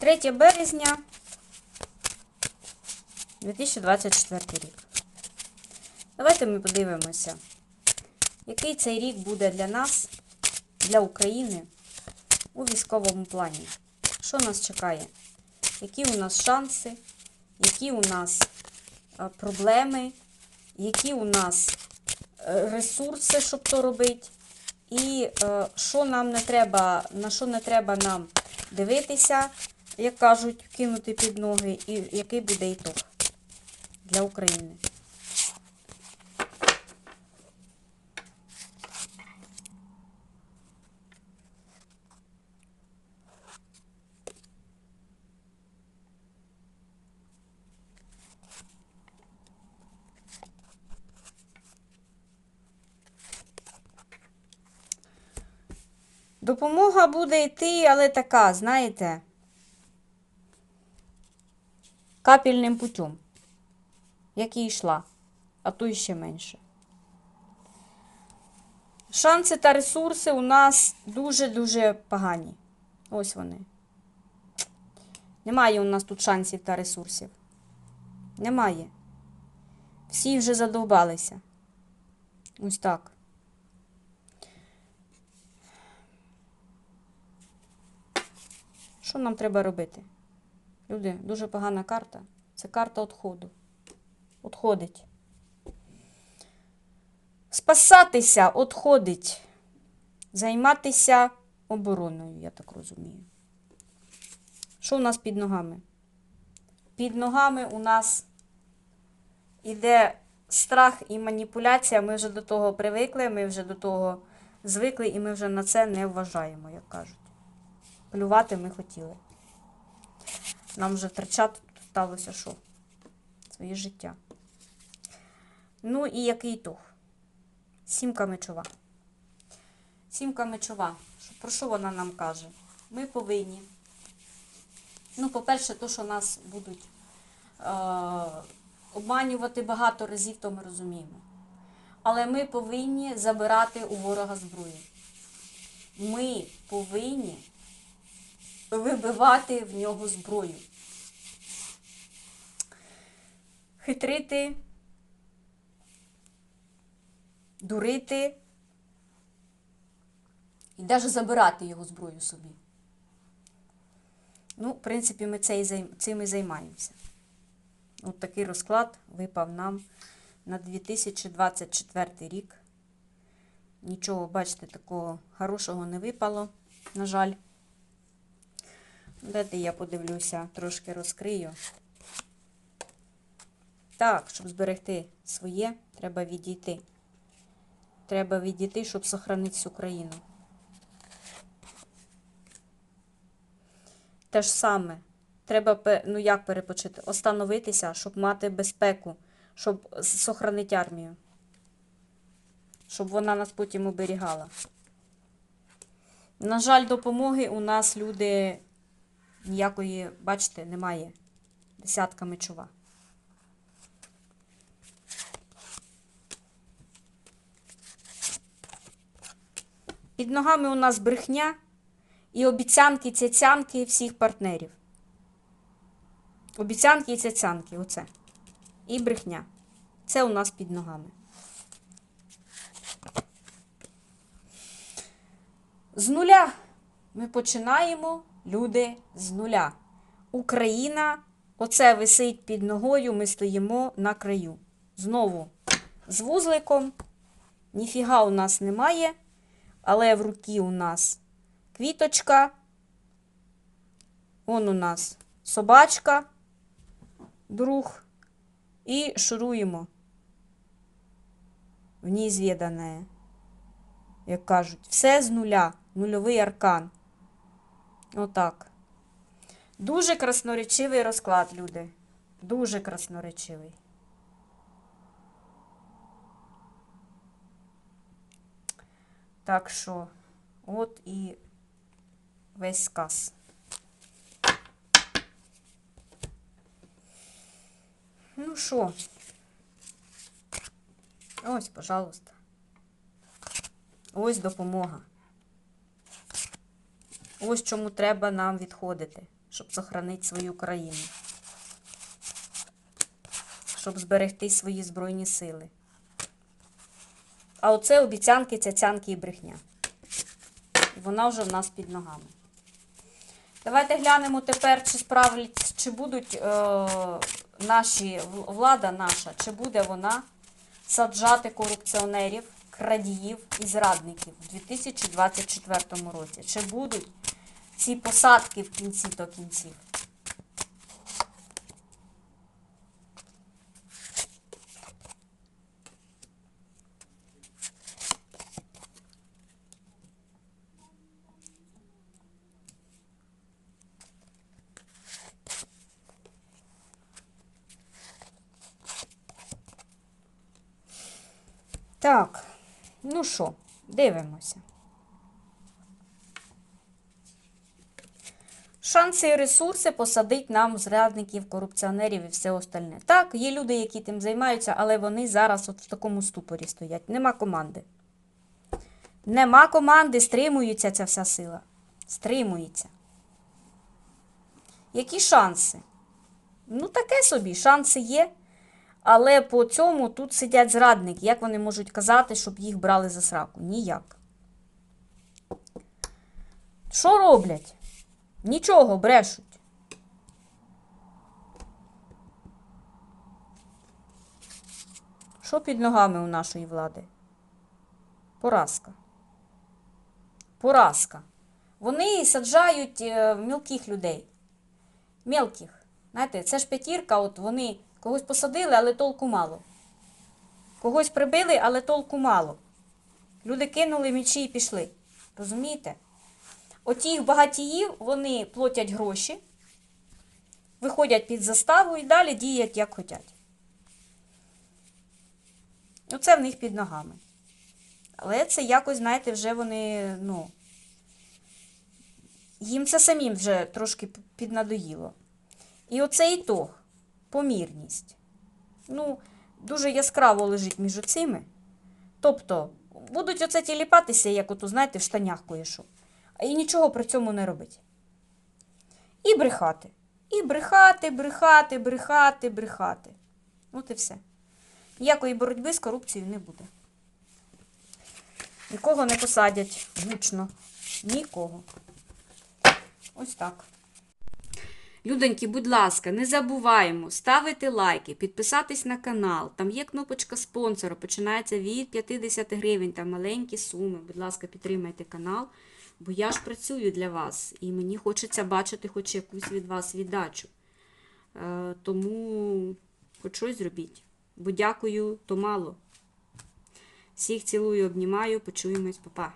3 березня 2024 рік. Давайте ми подивимося, який цей рік буде для нас, для України у військовому плані. Що нас чекає? Які у нас шанси, які у нас е, проблеми, які у нас е, ресурси, щоб то робити, і е, що нам не треба, на що не треба нам дивитися, як кажуть, кинути під ноги, і який буде ітог для України. Допомога буде йти, але така, знаєте, капельним путем, як і йшла, а то і ще менше. Шанси та ресурси у нас дуже-дуже погані. Ось вони. Немає у нас тут шансів та ресурсів. Немає. Всі вже задовбалися. Ось так. Що нам треба робити? Люди, дуже погана карта. Це карта відходу. Отходить. Спасатися, отходить. Займатися обороною, я так розумію. Що у нас під ногами? Під ногами у нас іде страх і маніпуляція. Ми вже до того привикли, ми вже до того звикли, і ми вже на це не вважаємо, як кажуть. Плювати ми хотіли. Нам вже втрачати сталося що? Своє життя. Ну і який ітог? Сімка мечова. Сімка мечова. Про що вона нам каже? Ми повинні. Ну, по-перше, то, що нас будуть е- обманювати багато разів, то ми розуміємо. Але ми повинні забирати у ворога зброю. Ми повинні вибивати в нього зброю. Хитрити, дурити і навіть забирати його зброю собі. Ну, в принципі, ми цим і займаємося. От такий розклад випав нам на 2024 рік. Нічого, бачите, такого хорошого не випало, на жаль. Дайте я подивлюся, трошки розкрию. Так, щоб зберегти своє, треба відійти. Треба відійти, щоб сохранити всю країну. Те ж саме. Треба, ну як перепочити? Остановитися, щоб мати безпеку, щоб сохранити армію. Щоб вона нас потім оберігала. На жаль, допомоги у нас люди ніякої, бачите, немає. Десятка мечова. Під ногами у нас брехня і обіцянки, цяцянки всіх партнерів. Обіцянки і цяцянки, оце. І брехня. Це у нас під ногами. З нуля ми починаємо, люди, з нуля. Україна, оце висить під ногою, ми стоїмо на краю. Знову з вузликом. Ніфіга у нас немає, але в руки у нас квіточка. Он у нас собачка, друг. І шуруємо. В неізвідане. Як кажуть, все з нуля, нульовий аркан. Отак. Дуже красноречивий розклад, люди. Дуже красноречивий. Так що, от і весь сказ. Ну що? Ось, пожалуйста. Ось допомога. Ось чому треба нам відходити. щоб сохранити свою країну, щоб зберегти свої Збройні сили. А оце обіцянки, цяцянки і брехня. Вона вже в нас під ногами. Давайте глянемо тепер, чи справлять, чи будуть е, наші влада наша, чи буде вона саджати корупціонерів, крадіїв і зрадників у 2024 році. Чи будуть ці посадки в кінці до кінців? Так, ну що, дивимося. Шанси і ресурси посадить нам зрадників, корупціонерів і все остальне. Так, є люди, які тим займаються, але вони зараз от в такому ступорі стоять. Нема команди. Нема команди, стримується ця вся сила. Стримується. Які шанси? Ну, таке собі, шанси є. Але по цьому тут сидять зрадники. Як вони можуть казати, щоб їх брали за сраку? Ніяк. Що роблять? Нічого, брешуть. Що під ногами у нашої влади? Поразка. Поразка. Вони саджають е, мілких людей. Мелких. Знаєте, це ж п'ятірка, от вони когось посадили, але толку мало. Когось прибили, але толку мало. Люди кинули мечі і пішли. Розумієте? Отіх багатіїв вони платять гроші, виходять під заставу і далі діють, як хочуть. Оце в них під ногами. Але це якось, знаєте, вже вони, ну, їм це самим вже трошки піднадоїло. І оцей ітог, помірність. Ну, дуже яскраво лежить між оцими. Тобто, будуть оце тіліпатися, як ото, знаєте, в штанях кое-що. І нічого при цьому не робить. І брехати. І брехати, брехати, брехати, брехати. От і все. Ніякої боротьби з корупцією не буде. Нікого не посадять гучно. Нікого. Ось так. Людоньки, будь ласка, не забуваємо ставити лайки, підписатись на канал. Там є кнопочка спонсора, починається від 50 гривень, там маленькі суми. Будь ласка, підтримайте канал, бо я ж працюю для вас і мені хочеться бачити хоч якусь від вас віддачу. Е, тому хоч щось зробіть. Бо дякую, то мало. Всіх цілую, обнімаю, почуємось, па-па.